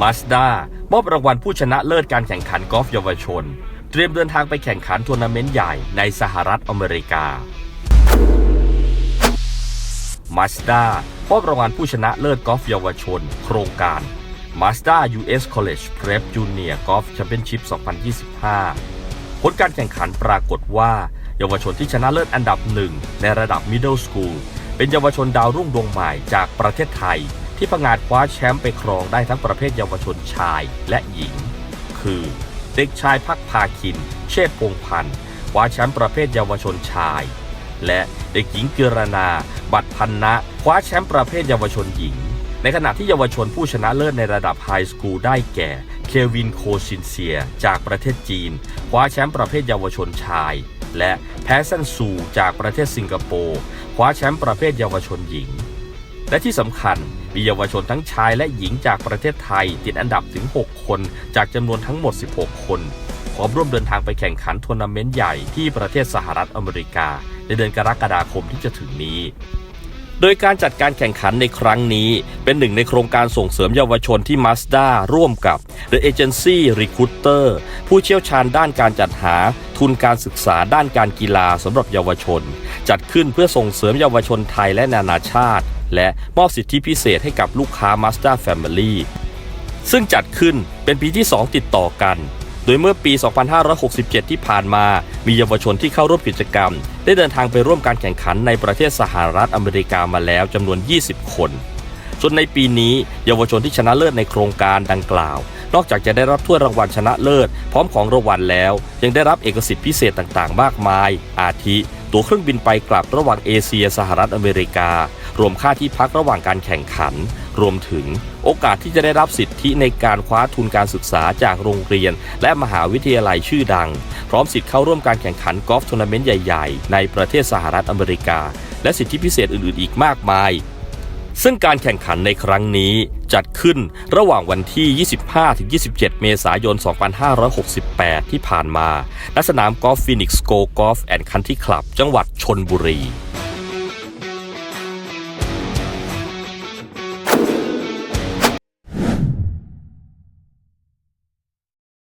มาสด้ามอบรางวัลผู้ชนะเลิศการแข่งขันกอล์ฟเยาวชน เตรียมเดินทางไปแข่งขันทัวร์นาเมนต์ใหญ่ในสหรัฐอเมริกา Mazda มอบรางวัลผู้ชนะเลิศกอล์ฟเยาวชน โครงการ Mazda US College Prep Junior Golf Championship 2025 ผลการแข่งขันปรากฏว่าเยาวชนที่ชนะเลิศอันดับหนึ่งในระดับ Middle School เป็นเยาวชนดาวรุ่งดวงใหม่จากประเทศไทย ที่ผงาดคว้าแชมป์ไปครองได้ทั้งประเภทเยาวชนชายและหญิง คือ เด็กชายพักพาคิน เชษพงพันธ์คว้าแชมป์ประเภทเยาวชนชาย และเด็กหญิงเกิรนา บัตรพันนะคว้าแชมป์ประเภทเยาวชนหญิง ในขณะที่เยาวชนผู้ชนะเลิศในระดับไฮสคูลได้แก่ เควินโคชินเซีย จากประเทศจีนคว้าแชมป์ประเภทเยาวชนชาย และแพสซันซูจากประเทศสิงคโปร์คว้าแชมป์ประเภทเยาวชนหญิง และที่สำคัญมีเยาวชนทั้งชายและหญิงจากประเทศไทย ติดอันดับถึง 6 คน จากจำนวนทั้งหมด 16 คนพร้อมร่วมเดินทางไปแข่งขันทัวร์นาเมนต์ใหญ่ที่ประเทศสหรัฐอเมริกา ในเดือนกรกฎาคมที่จะถึงนี้ โดยการจัดการแข่งขันในครั้งนี้ เป็นหนึ่งในโครงการส่งเสริมเยาวชนที่ Mazda ร่วมกับ The Agency Recruiter ผู้เชี่ยวชาญด้านการจัดหาทุนการศึกษาด้านการกีฬาสำหรับเยาวชน จัดขึ้นเพื่อส่งเสริมเยาวชนไทยและนานาชาติ และมอบสิทธิพิเศษให้กับลูกค้า Mazda Family ซึ่งจัดขึ้นเป็นปีที่ 2 ติดต่อกัน โดยเมื่อปี 2567 ที่ผ่านมา มีเยาวชนที่เข้าร่วมกิจกรรม ได้เดินทางไปร่วมการแข่งขันในประเทศสหรัฐอเมริกามาแล้วจำนวน 20 คนส่วนในปีนี้เยาวชนที่ชนะเลิศในโครงการดังกล่าว นอกจากจะได้รับถ้วยรางวัลชนะเลิศ พร้อมของรางวัลแล้ว ยังได้รับเอกสิทธิพิเศษต่างๆ มากมาย อาทิ ตั๋วเครื่องบินไปกลับระหว่างเอเชียสหรัฐอเมริกา รวมค่าที่พักระหว่างการแข่งขัน รวมถึงโอกาสที่จะได้รับสิทธิในการคว้าทุนการศึกษาจากโรงเรียน และมหาวิทยาลัยชื่อดัง พร้อมสิทธิ์เข้าร่วมการแข่งขันกอล์ฟทัวร์นาเมนต์ใหญ่ ๆ ในประเทศสหรัฐอเมริกา และสิทธิพิเศษอื่น ๆ อีกมากมาย ซึ่งการแข่งขันในครั้งนี้จัดขึ้นระหว่างวันที่ 25-27 เมษายน 2568 ที่ผ่านมาณสนามกอล์ฟฟินิกส์โกกอล์ฟแอนด์คันที่คลับ จังหวัดชนบุรี